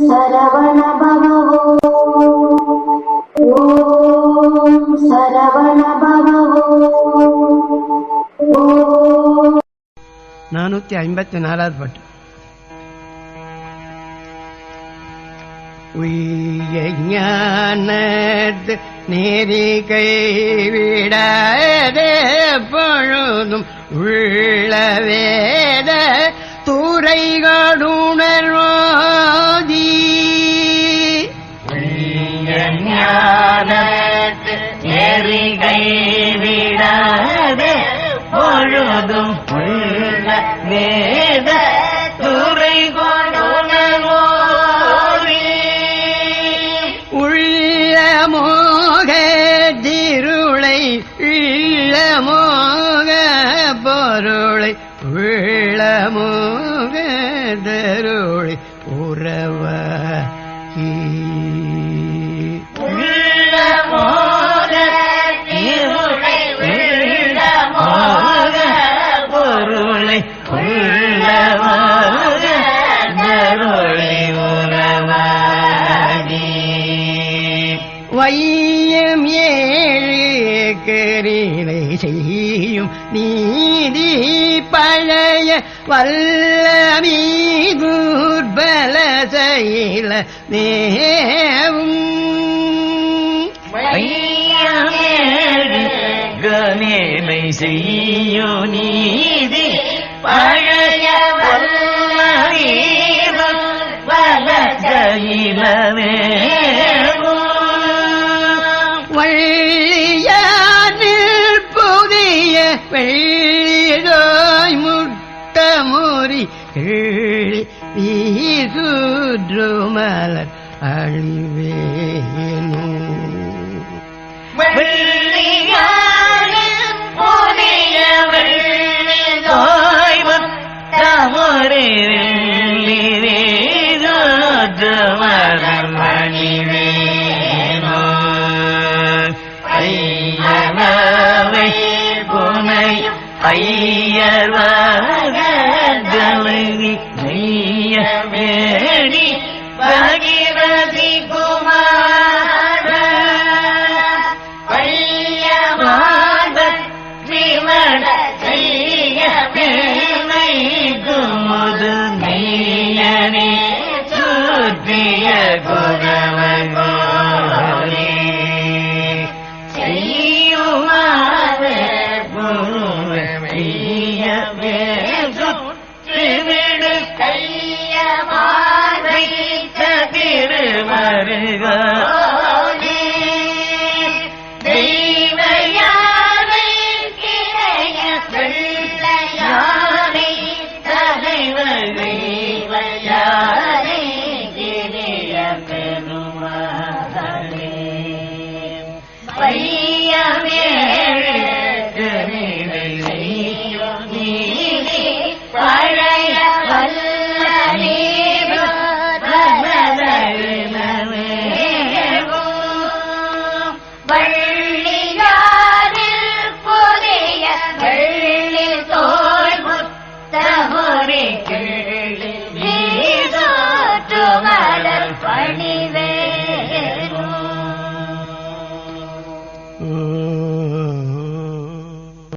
சரவண பவோ ஓம் சரவண பவோ நானூத்தி ஐம்பத்தி நாலாவது பாட்டு. உய்ய நேரிகை விடாதே பொழுதும் உள்ள வேத துறைகளுணர்வோதி நெறிகை விடாதே பொழுதும் உள்ள வேத வையம் ஏழு கரிணை செய்யும் நீதி பழைய வல்லமீதுர்பல செயல நேவும் வையமேடு கணேனை செய்யோ நீதி பழ புதிய வெள்ளிதோய் முட்ட முறி கிள்ளி வீசுற்று புனையும் நெய்ய பகிரதி குமார பையமாதன் விமட செய்ய குமுது நெய்யனே Meyve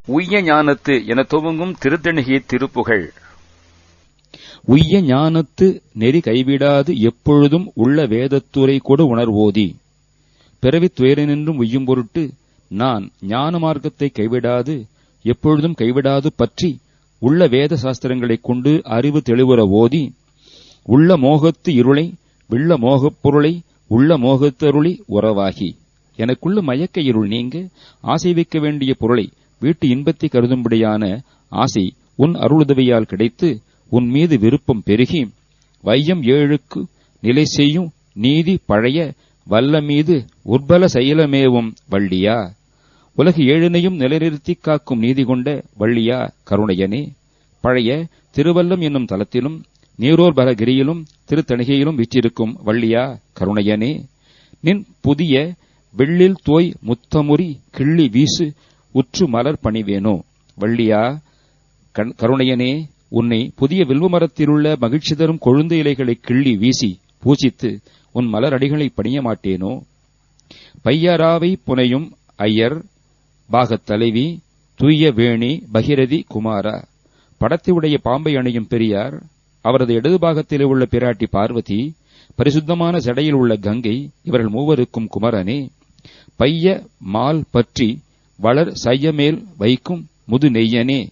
உய்ய ஞானத்து என துவங்கும் திருத்தணிகை திருப்புகழ் உய்ய ஞானத்து நெறி கைவிடாது எப்பொழுதும் உள்ள வேதத்துரை கொடு உணர்வோதி. பிறவித் துயரினின்றும் உய்யும் பொருட்டு நான் ஞான மார்க்கத்தை கைவிடாது எப்பொழுதும் கைவிடாது பற்றி உள்ள வேத சாஸ்திரங்களைக் கொண்டு அறிவு தெளிவுற ஓதி உள்ள மோகத்து இருளை வெள்ள மோகப் பொருளை உள்ள மோகத்தருளி உறவாகி. எனக்குள்ள மயக்க இருள் நீங்க ஆசை வைக்க வேண்டிய பொருளை வீட்டு இன்பத்தை கருதும்படியான ஆசை உன் அருளுதவியால் கிடைத்து உன் மீது விருப்பம் பெருகி வையம் ஏழுக்கு நிலை செய்யும் நீதி பழைய வல்ல மீது உற்பல செயலமேவும் வள்ளியா. உலக ஏழினையும் நிலைநிறுத்தி காக்கும் நீதி கொண்ட வள்ளியா கருணையனே. பழைய திருவல்லம் என்னும் தலத்திலும் நீரோர் பலகிரியிலும் திருத்தணிகையிலும் விற்றிருக்கும் வள்ளியா கருணையனே. நின் புதிய வெள்ளில் தோய் முத்தமுறி கிள்ளி வீசு உற்று மலர் பணிவேனோ? வள்ளியா கண்- கருணையனே உன்னை புதிய வில்வ மரத்திலுள்ள மகிழ்ச்சி தரும் கொழுந்து இலைகளை கிள்ளி வீசி பூஜித்து உன் மலர் அடிகளை பணிய மாட்டேனோ? பையராவை புனையும் ஐயர் பாகத் தலைவி தூய வேணி பகிரதி குமாரா படத்தையுடைய பாம்பை அணியும் பெரியார் அவரது இடது பாகத்திலே உள்ள பிராட்டி பார்வதி பரிசுத்தமான ஜடையில் உள்ள கங்கை இவர்கள் மூவருக்கும் குமரனே. பைய மால் பற்றி வளர் சையமேல் வைக்கும் முது நெய்யனே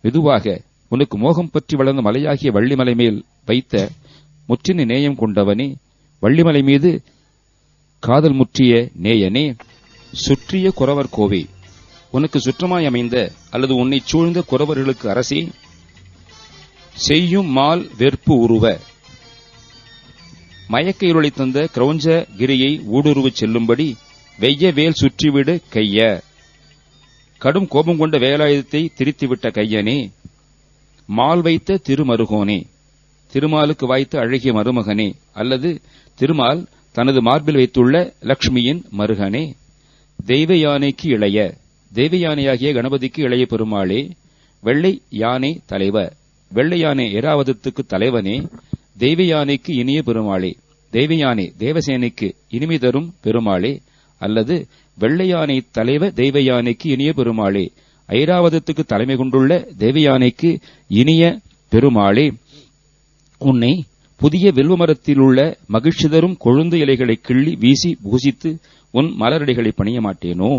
மெதுவாக உனக்கு மோகம் பற்றி வளர்ந்த மலையாகிய வள்ளிமலை மேல் வைத்த முற்றின நேயம் கொண்டவனே வள்ளிமலை மீது காதல் முற்றிய நேயனே. சுற்றிய குறவர் கோவே உனக்கு சுற்றமாய் அமைந்த அல்லது உன்னை சூழ்ந்த குறவர்களுக்கு அரசே செய்யும் மால் வெற்பு உருவ. மயக்க இருளை தந்த கிரௌஞ்ச கிரியை ஊடுருவச் செல்லும்படி வெய்ய வேல் சுற்றிவிடு கைய. கடும் கோபம் கொண்ட வேலாயுதத்தை திரித்துவிட்ட கையனே மால் வைத்த திருமருகோனே திருமாலுக்கு வாய்த்த அழகிய மருமகனே அல்லது திருமால் தனது மார்பில் வைத்துள்ள லக்ஷ்மியின் மருகனே. தெய்வ யானைக்கு இளைய தெய்வ யானையாகிய கணபதிக்கு இளைய பெருமாளே வெள்ளை யானை தலைவ வெள்ளை யானை ஏராவதத்துக்கு தலைவனே தெய்வ யானைக்கு இனிய பெருமாளே தெய்வ யானை தேவசேனைக்கு இனிமை தரும் பெருமாளே அல்லது வெள்ளையானை தலைவ தெய்வ யானைக்கு இனிய பெருமாளே ஐராவதத்துக்கு தலைமை கொண்டுள்ள தெய்வ யானைக்கு இனிய பெருமாளே உன்னை புதிய வெல்வ மரத்தில் உள்ள மகிழ்ச்சி தரும் கொழுந்து இலைகளை கிள்ளி வீசி பூசித்து உன் மலரடிகளை பணிய மாட்டேனோ